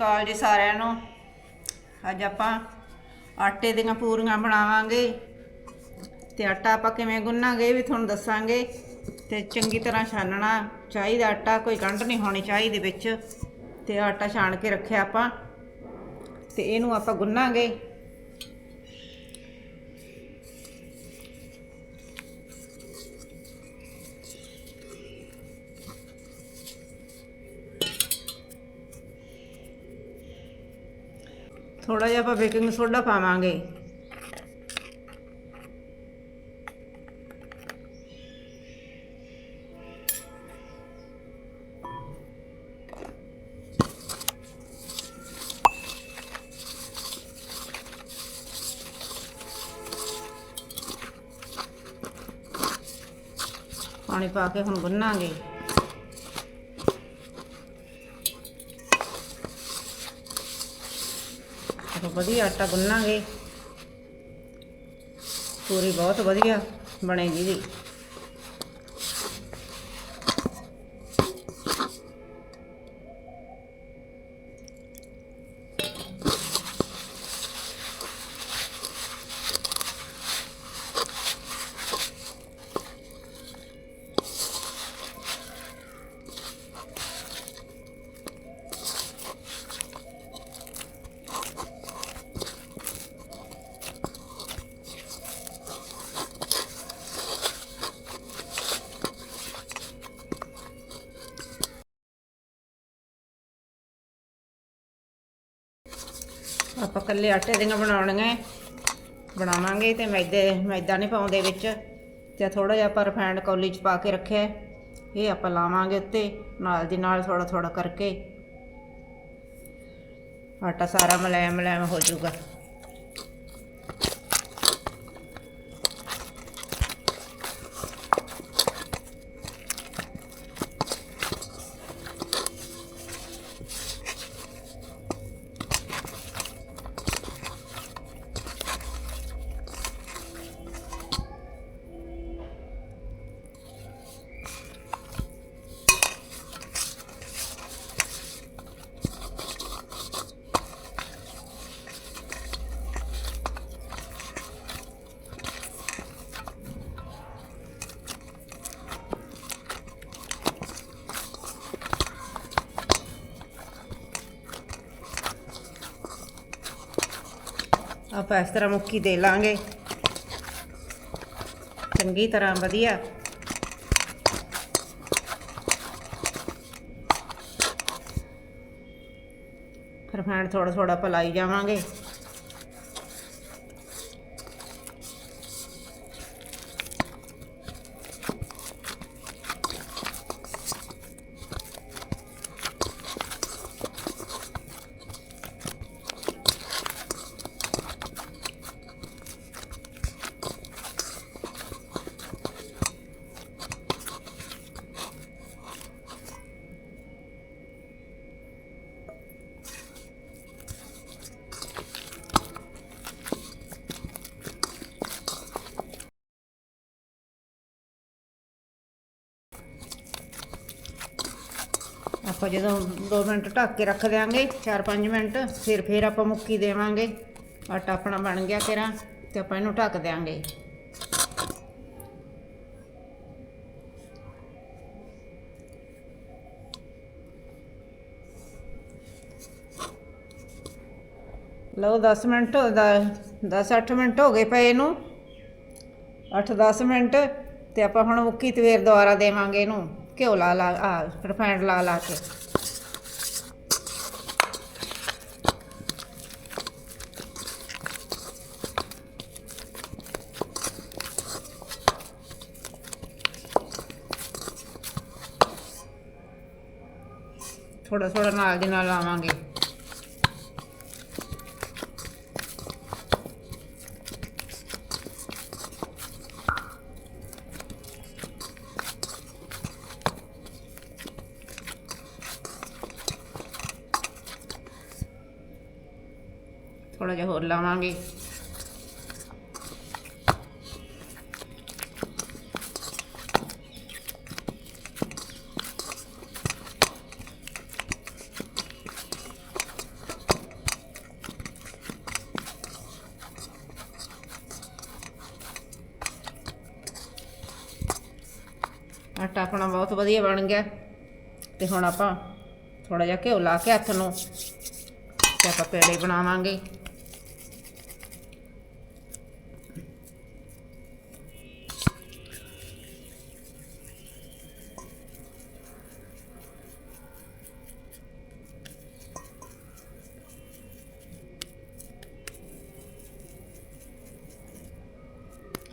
ਅਕਾਲ ਜੀ ਸਾਰਿਆਂ ਨੂੰ। ਅੱਜ ਆਪਾਂ ਆਟੇ ਦੀਆਂ ਪੂਰੀਆਂ ਬਣਾਵਾਂਗੇ ਤੇ ਆਟਾ ਆਪਾਂ ਕਿਵੇਂ ਗੁੰਨਾਂਗੇ ਇਹ ਵੀ ਤੁਹਾਨੂੰ ਦੱਸਾਂਗੇ। ਤੇ ਚੰਗੀ ਤਰ੍ਹਾਂ ਛਾਨਣਾ ਚਾਹੀਦਾ ਆਟਾ, ਕੋਈ ਗੰਢ ਨਹੀਂ ਹੋਣੀ ਚਾਹੀਦੀ ਵਿੱਚ। ਤੇ ਆਟਾ ਛਾਣ ਕੇ ਰੱਖਿਆ ਆਪਾਂ। ਤੇ ਇਹਨੂੰ ਆਪਾਂ ਗੁੰਨਾਂਗੇ। ਥੋੜਾ ਜਿਹਾ ਆਪਾਂ ਬੇਕਿੰਗ ਸੋਡਾ ਪਾਵਾਂਗੇ। ਪਾਣੀ ਪਾ ਕੇ ਹੁਣ ਗੁੰਨਾਂਗੇ। ਵਧੀਆ ਆਟਾ ਗੁੰਨਾਂਗੇ। ਪੂਰੀ ਬਹੁਤ ਵਧੀਆ ਬਣੇਗੀ ਜੀ। ਆਪਾਂ ਕੱਲੇ ਆਟੇ ਦੀਆਂ ਬਣਾਉਣੀਆਂ ਬਣਾਵਾਂਗੇ ਤੇ ਮੈਦੇ, ਮੈਦਾ ਨਹੀਂ ਪਾਉਂਦੇ ਵਿੱਚ। ਤੇ ਥੋੜਾ ਜਿਹਾ ਆਪਾਂ ਰਿਫਾਈਂਡ ਕੌਲੀ ਚ ਪਾ ਕੇ ਰੱਖਿਆ ਇਹ ਆਪਾਂ ਲਾਵਾਂਗੇ ਉੱਤੇ, ਨਾਲ ਦੀ ਨਾਲ ਥੋੜਾ ਥੋੜਾ ਕਰਕੇ। ਆਟਾ ਸਾਰਾ ਮਲਾਇਮ ਮਲਾਇਮ ਹੋ ਜਾਊਗਾ। ਆਪਾਂ ਇਸ ਤਰ੍ਹਾਂ ਮੁੱਕੀ ਦੇ ਲਾਂਗੇ। ਚੰਗੀ ਤਰ੍ਹਾਂ ਵਧੀਆ। ਫਿਰ ਫੈਂਡ ਥੋੜਾ ਥੋੜਾ ਪਲਾਈ ਜਾਵਾਂਗੇ। ਆਪਾਂ ਜਦੋਂ 2 ਮਿੰਟ ਢੱਕ ਕੇ ਰੱਖ ਦਿਆਂਗੇ 4-5 ਮਿੰਟ, ਫਿਰ ਫਿਰ ਆਪਾਂ ਮੁੱਕੀ ਦੇਵਾਂਗੇ। ਆਟਾ ਆਪਣਾ ਬਣ ਗਿਆ ਤੇਰਾ, ਤੇ ਆਪਾਂ ਇਹਨੂੰ ਢੱਕ ਦਿਆਂਗੇ। ਲਓ 10 ਮਿੰਟ 10-8 ਮਿੰਟ ਹੋ ਗਏ ਪਏ ਇਹਨੂੰ। 8-10 ਮਿੰਟ, ਤੇ ਆਪਾਂ ਹੁਣ ਮੁੱਕੀ ਤਵੇਰ ਦੁਬਾਰਾ ਦੇਵਾਂਗੇ ਇਹਨੂੰ। ਘਿਓ ਲਾ ਲਾ ਆ ਰਿਫਾਈਂਡ ਲਾ ਲਾ ਕੇ ਥੋੜਾ ਥੋੜਾ ਨਾਲ ਥੋੜਾ ਜਿਹਾ ਹੋਰ ਲਾਵਾਂਗੇ। ਆਟਾ ਆਪਣਾ ਬਹੁਤ ਵਧੀਆ ਬਣ ਗਿਆ। ਤੇ ਹੁਣ ਆਪਾਂ ਥੋੜਾ ਜਿਹਾ ਘਿਓ ਲਾ ਕੇ ਹੱਥ ਨੂੰ ਤੇ ਆਪਾਂ ਪੇੜੇ ਬਣਾਵਾਂਗੇ।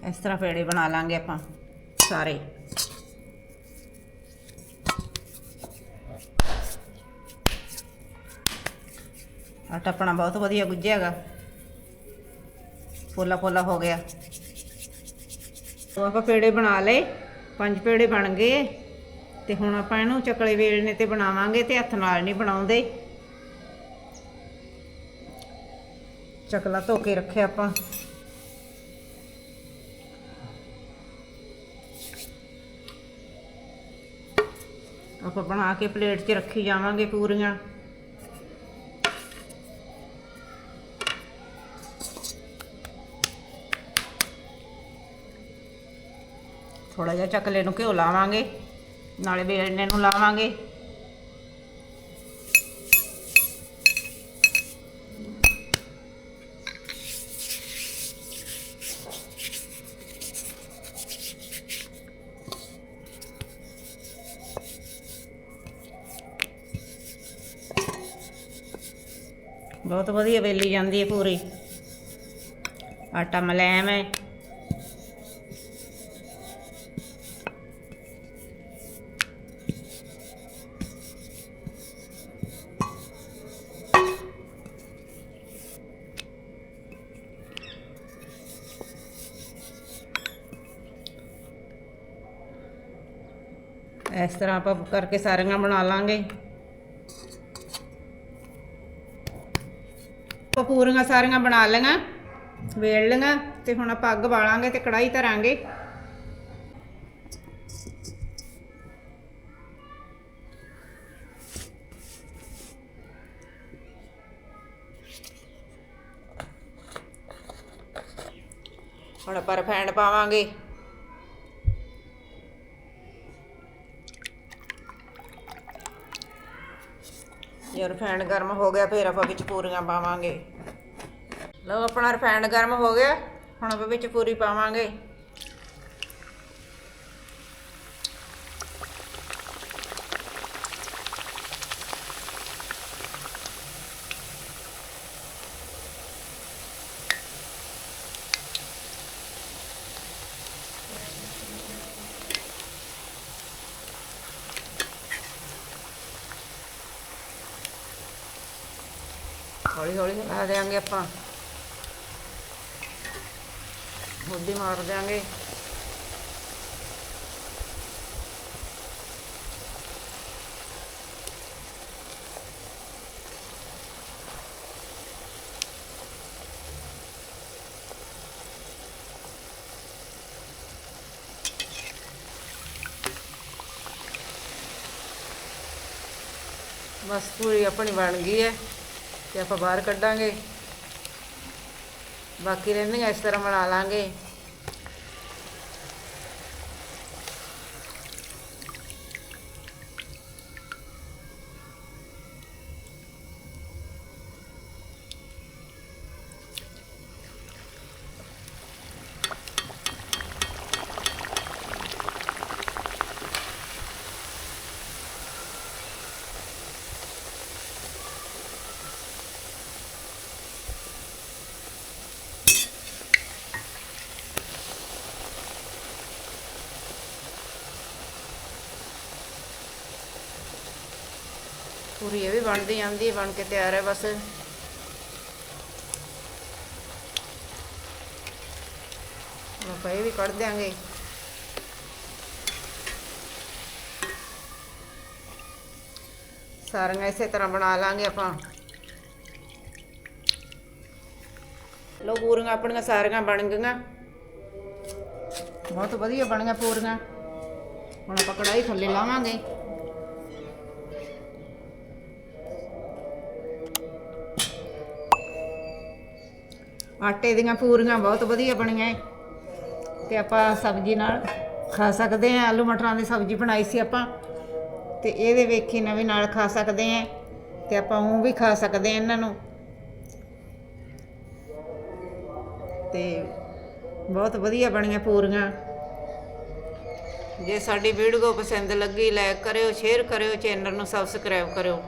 ਇਸ ਤਰ੍ਹਾਂ ਪੇੜੇ ਬਣਾ ਲਾਂਗੇ ਆਪਾਂ ਸਾਰੇ। ਆਟਾ ਆਪਣਾ ਬਹੁਤ ਵਧੀਆ ਗੁੱਝਿਆ ਹੈਗਾ ਪੋਲਾ ਪੋਲਾ ਹੋ ਗਿਆ। ਉਹ ਆਪਾਂ ਪੇੜੇ ਬਣਾ ਲਏ, ਪੰਜ ਪੇੜੇ ਬਣ ਗਏ। ਤੇ ਹੁਣ ਆਪਾਂ ਇਹਨੂੰ ਚਕਲੇ ਵੇਲਣੇ ਤੇ ਬਣਾਵਾਂਗੇ ਤੇ ਹੱਥ ਨਾਲ ਨਹੀਂ ਬਣਾਉਂਦੇ। ਚਕਲਾ ਧੋ ਕੇ ਰੱਖਿਆ ਆਪਾਂ। ਆਪਾਂ ਬਣਾ ਕੇ ਪਲੇਟ 'ਚ ਰੱਖੀ ਜਾਵਾਂਗੇ ਪੂਰੀਆਂ। ਥੋੜਾ ਜਿਹਾ ਚਕਲੇ ਨੂੰ ਘਿਓ ਲਾਵਾਂਗੇ, ਨਾਲੇ ਵੇਲਣੇ ਨੂੰ ਲਾਵਾਂਗੇ। ਬਹੁਤ ਵਧੀਆ ਵੇਲੀ ਜਾਂਦੀ ਹੈ ਪੂਰੀ। ਆਟਾ ਮਲੈਮ ਹੈ। ਇਸ ਤਰ੍ਹਾਂ ਆਪਾਂ ਕਰਕੇ ਸਾਰੀਆਂ ਬਣਾ ਲਾਂਗੇ। ਆਪਾਂ ਪੂਰੀਆਂ ਸਾਰੀਆਂ ਬਣਾ ਲਈਆਂ, ਵੇਲ ਲਈਆਂ ਤੇ ਹੁਣ ਆਪਾਂ ਅੱਗ ਬਾਲਾਂਗੇ ਤੇ ਕੜਾਈ ਧਰਾਂਗੇ। ਹੁਣ ਆਪਾਂ ਰਿਫਾਈਂਡ ਪਾਵਾਂਗੇ। ਜੇ ਰਿਫਾਈਂਡ ਗਰਮ ਹੋ ਗਿਆ, ਫਿਰ ਆਪਾਂ ਵਿੱਚ ਪੂਰੀਆਂ ਪਾਵਾਂਗੇ। ਲਓ ਆਪਣਾ ਰਿਫਾਈਂਡ ਗਰਮ ਹੋ ਗਿਆ, ਹੁਣ ਆਪਾਂ ਵਿੱਚ ਪੂਰੀ ਪਾਵਾਂਗੇ। ਹੌਲੀ ਹੌਲੀ ਲਾ ਦੇਾਂਗੇ ਆਪਾਂ। ਮੁੱਦੀ ਮਾਰ ਦਿਆਂਗੇ। ਬਸ ਪੂਰੀ ਆਪਣੀ ਬਣ ਗਈ ਹੈ। ਤੇ ਆਪਾਂ ਬਾਹਰ ਕੱਢਾਂਗੇ। ਬਾਕੀ ਰਹਿੰਦੀਆਂ ਇਸ ਤਰ੍ਹਾਂ ਬਣਾ ਲਾਂਗੇ। ਪੂਰੀ ਇਹ ਵੀ ਬਣਦੀ ਜਾਂਦੀ ਬਣ ਕੇ ਤਿਆਰ ਹੈ ਬਸ। ਆਪਾਂ ਇਹ ਵੀ ਕੱਢ ਦਿਆਂਗੇ। ਸਾਰੀਆਂ ਇਸੇ ਤਰ੍ਹਾਂ ਬਣਾ ਲਾਂਗੇ ਆਪਾਂ। ਲੋ ਪੂਰੀਆਂ ਆਪਣੀਆਂ ਸਾਰੀਆਂ ਬਣ ਗਈਆਂ। ਬਹੁਤ ਵਧੀਆ ਬਣੀਆਂ ਪੂਰੀਆਂ। ਹੁਣ ਆਪਾਂ ਕੜਾਈ ਥੱਲੇ ਲਾਵਾਂਗੇ। ਆਟੇ ਦੀਆਂ ਪੂਰੀਆਂ ਬਹੁਤ ਵਧੀਆ ਬਣੀਆਂ ਏ। ਤੇ ਆਪਾਂ ਸਬਜ਼ੀ ਨਾਲ ਖਾ ਸਕਦੇ ਆ। ਆਲੂ ਮਟਰਾਂ ਦੀ ਸਬਜ਼ੀ ਬਣਾਈ ਸੀ ਆਪਾਂ। ਤੇ ਇਹਦੇ ਵੇਖੀ ਨਵੇਂ ਨਾਲ ਖਾ ਸਕਦੇ ਆ। ਤੇ ਆਪਾਂ ਉਹ ਵੀ ਖਾ ਸਕਦੇ ਆ ਇਹਨਾਂ ਨੂੰ। ਤੇ ਬਹੁਤ ਵਧੀਆ ਬਣੀਆਂ ਪੂਰੀਆਂ। ਜੇ ਸਾਡੀ ਵੀਡੀਓ ਪਸੰਦ ਲੱਗੀ ਲਾਈਕ ਕਰਿਓ ਸ਼ੇਅਰ ਕਰਿਓ ਚੈਨਲ ਨੂੰ ਸਬਸਕ੍ਰਾਈਬ ਕਰਿਓ।